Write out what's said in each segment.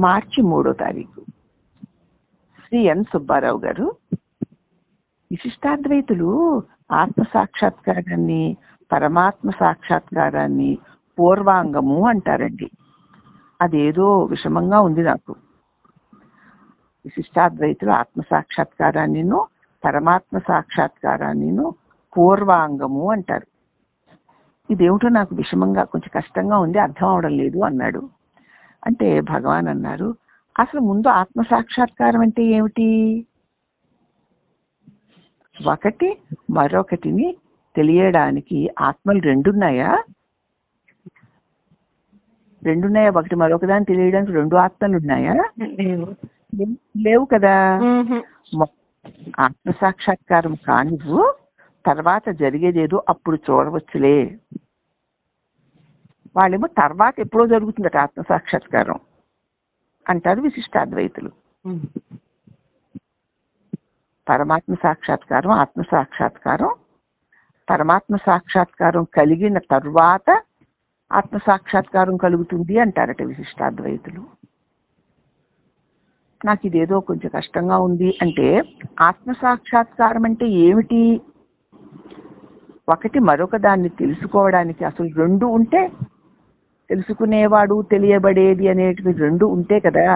మార్చి మూడో తారీఖు. శ్రీ ఎన్ సుబ్బారావు గారు విశిష్టాద్వైతులు ఆత్మ సాక్షాత్కారాన్ని పరమాత్మ సాక్షాత్కారాన్ని పూర్వాంగము అంటారండి. అదేదో విషమంగా ఉంది నాకు. విశిష్టాద్వైతులు ఆత్మ సాక్షాత్కారాన్నిను పరమాత్మ సాక్షాత్కారాన్నిను పూర్వాంగము అంటారు. ఇదేమిటో నాకు విషమంగా కొంచెం కష్టంగా ఉంది అర్థం అవడం లేదు అన్నాడు. అంటే భగవాన్ అన్నారు. అసలు ముందు ఆత్మ సాక్షాత్కారం అంటే ఏమిటి? ఒకటి మరొకటిని తెలియడానికి ఆత్మలు రెండున్నాయా? రెండున్నాయా ఒకటి మరొకదాన్ని తెలియడానికి రెండు ఆత్మలు ఉన్నాయా లేవు. కదా. ఆత్మ సాక్షాత్కారం కానివ్వు తర్వాత జరిగేదేదో అప్పుడు చూడవచ్చులే. వాళ్ళేమో తర్వాత ఎప్పుడో జరుగుతుందట ఆత్మ సాక్షాత్కారం. అంటారు విశిష్టాద్వైతులు మ్మ్. పరమాత్మ సాక్షాత్కారం ఆత్మ సాక్షాత్కారం. పరమాత్మ సాక్షాత్కారం కలిగిన తర్వాత ఆత్మ సాక్షాత్కారం కలుగుతుంది అంటారట విశిష్టాద్వైతులు నాకు ఇదేదో కొంచెం కష్టంగా ఉంది అంటే ఆత్మ సాక్షాత్కారం అంటే ఏమిటి? ఒకటి మరొక దాన్ని తెలుసుకోవడానికి అసలు రెండు ఉంటే తెలుసుకునేవాడు తెలియబడేది అనేటివి రెండు ఉంటే కదా.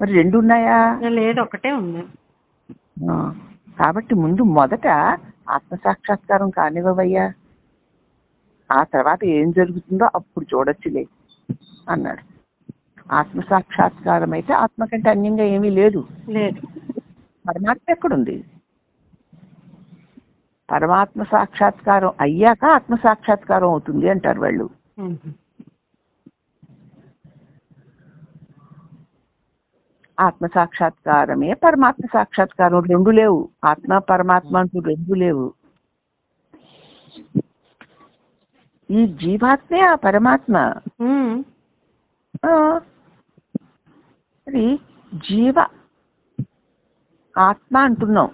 మరి రెండు ఉన్నాయా? లేదు ఒకటే ఉంది. కాబట్టి ముందు మొదట ఆత్మ సాక్షాత్కారం కానివ్వవయ్యా. ఆ తర్వాత ఏం జరుగుతుందో అప్పుడు చూడొచ్చులే అన్నాడు. ఆత్మ సాక్షాత్కారం అయితే ఆత్మ కంటే అన్యంగా ఏమీ లేదు. లేదు. పరమాత్మ ఎక్కడుంది? పరమాత్మ సాక్షాత్కారం అయ్యాక ఆత్మ సాక్షాత్కారం అవుతుంది అంటారు వాళ్ళు. ఆత్మ సాక్షాత్కారమే పరమాత్మ సాక్షాత్కారం. రెండు లేవు. ఆత్మ పరమాత్మ అంటూ రెండు లేవు. ఈ జీవాత్మే ఆ పరమాత్మ. మరి జీవ ఆత్మ అంటున్నాం.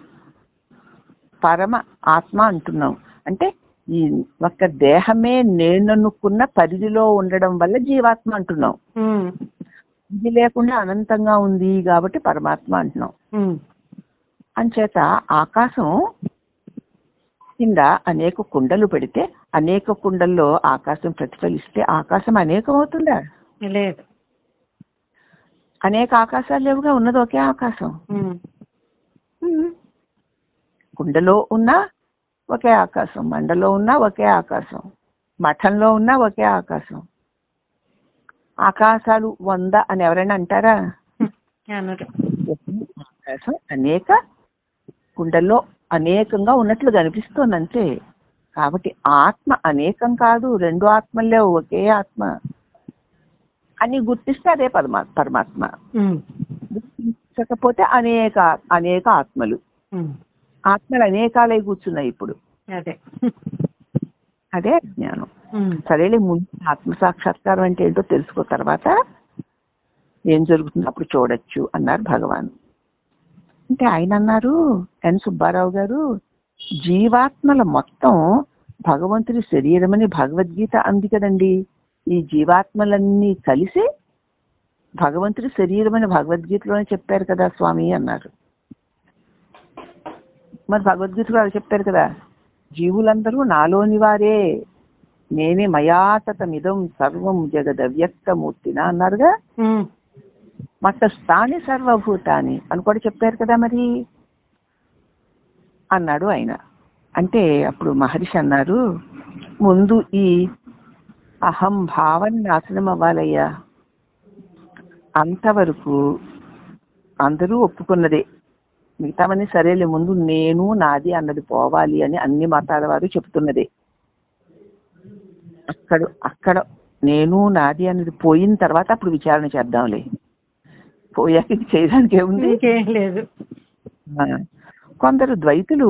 పరమ ఆత్మ అంటున్నాం. అంటే ఈ ఒక్క దేహమే నేననుకున్న పరిధిలో ఉండడం వల్ల జీవాత్మ అంటున్నాం. ఇది లేకుండా అనంతంగా ఉంది కాబట్టి పరమాత్మ అంటున్నాం. అంచేత ఆకాశం కింద అనేక కుండలు పెడితే అనేక కుండల్లో ఆకాశం ప్రతిఫలిస్తే ఆకాశం అనేకం అవుతుందా లేదు అనేక ఆకాశాలు లేవుగా ఉన్నది ఒకే ఆకాశం. కుండలో ఉన్న ఒకే ఆకాశం. మండలో ఉన్న ఒకే ఆకాశం. మఠంలో ఉన్న ఒకే ఆకాశం. ఆకాశాలు వంద అని ఎవరైనా అంటారా? ఆకాశం అనేక కుండల్లో అనేకంగా ఉన్నట్లు కనిపిస్తోంది అంతే కాబట్టి ఆత్మ అనేకం కాదు రెండు ఆత్మలు ఒకే ఆత్మ అని గుర్తిస్తే అదే పరమా పరమాత్మ. గుర్తించకపోతే అనేక అనేక ఆత్మలు. ఆత్మలు అనేకాలై కూర్చున్నాయి ఇప్పుడు. అదే. అదే జ్ఞానం. సరేలే ముందు ఆత్మ సాక్షాత్కారం అంటే ఏంటో తెలుసుకో తర్వాత ఏం జరుగుతుందో అప్పుడు చూడొచ్చు అన్నారు భగవాన్. అంటే ఆయన అన్నారు ఎన్ సుబ్బారావు గారు జీవాత్మల మొత్తం భగవంతుడి శరీరమని భగవద్గీత అంది కదండి. ఈ జీవాత్మలన్నీ కలిసి భగవంతుడి శరీరమని భగవద్గీతలోనే చెప్పారు కదా స్వామి అన్నారు. మరి భగవద్గీతలో అది చెప్పారు కదా జీవులందరూ నాలోని వారే. నేనే మయాతమిదం సర్వం జగదవ్యక్తమూర్తిన అన్నారుగా. మ్మ్. మతస్థాని సర్వభూతాని అని కూడా చెప్పారు కదా మరి. అన్నాడు ఆయన. అంటే అప్పుడు మహర్షి అన్నారు ముందు ఈ అహం భావం నాశనం అవ్వాలయ్యా అంతవరకు అందరూ ఒప్పుకున్నదే. మిగతావన్నీ సరేలే ముందు నేను నాది అన్నది పోవాలి అని అన్ని మతాల వారు చెప్తున్నదే అక్కడ అక్కడ నేను నాది అన్నది పోయిన తర్వాత అప్పుడు విచారణ చేద్దాంలే. పోయాక చేయడానికి ఏముంది? లేదు. కొందరు ద్వైతులు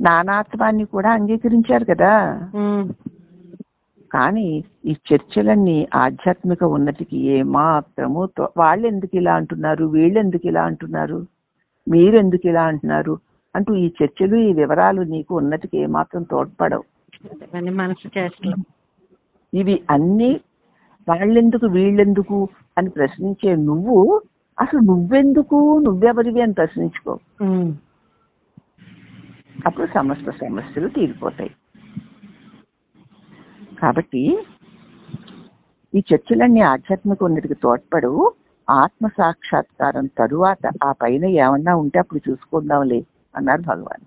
నానాత్వాన్ని కూడా అంగీకరించారు కదా. కానీ ఈ చర్చలన్నీ ఆధ్యాత్మిక ఉన్నతికి ఏమాత్రము వాళ్ళు ఎందుకు ఇలా అంటున్నారు? వీళ్ళు ఎందుకు ఇలా అంటున్నారు? మీరు ఎందుకు ఇలా అంటున్నారు? అంటూ ఈ చర్చలు ఈ వివరాలు నీకు ఉన్నతికి ఏమాత్రం తోడ్పడవు. మనసు చేష్టలు. ఇవి అన్ని వాళ్ళెందుకు వీళ్ళెందుకు అని ప్రశ్నించే నువ్వు అసలు నువ్వెందుకు నువ్వెవరివి అని ప్రశ్నించుకో. అప్పుడు సమస్త సమస్యలు తీరిపోతాయి. కాబట్టి ఈ చర్చలన్నీ ఆధ్యాత్మిక ఉన్నతికి తోడ్పడు ఆత్మ సాక్షాత్కారం తరువాత ఆ పైన ఏమన్నా ఉంటే అప్పుడు చూసుకుందాంలే అన్నారు భగవాన్.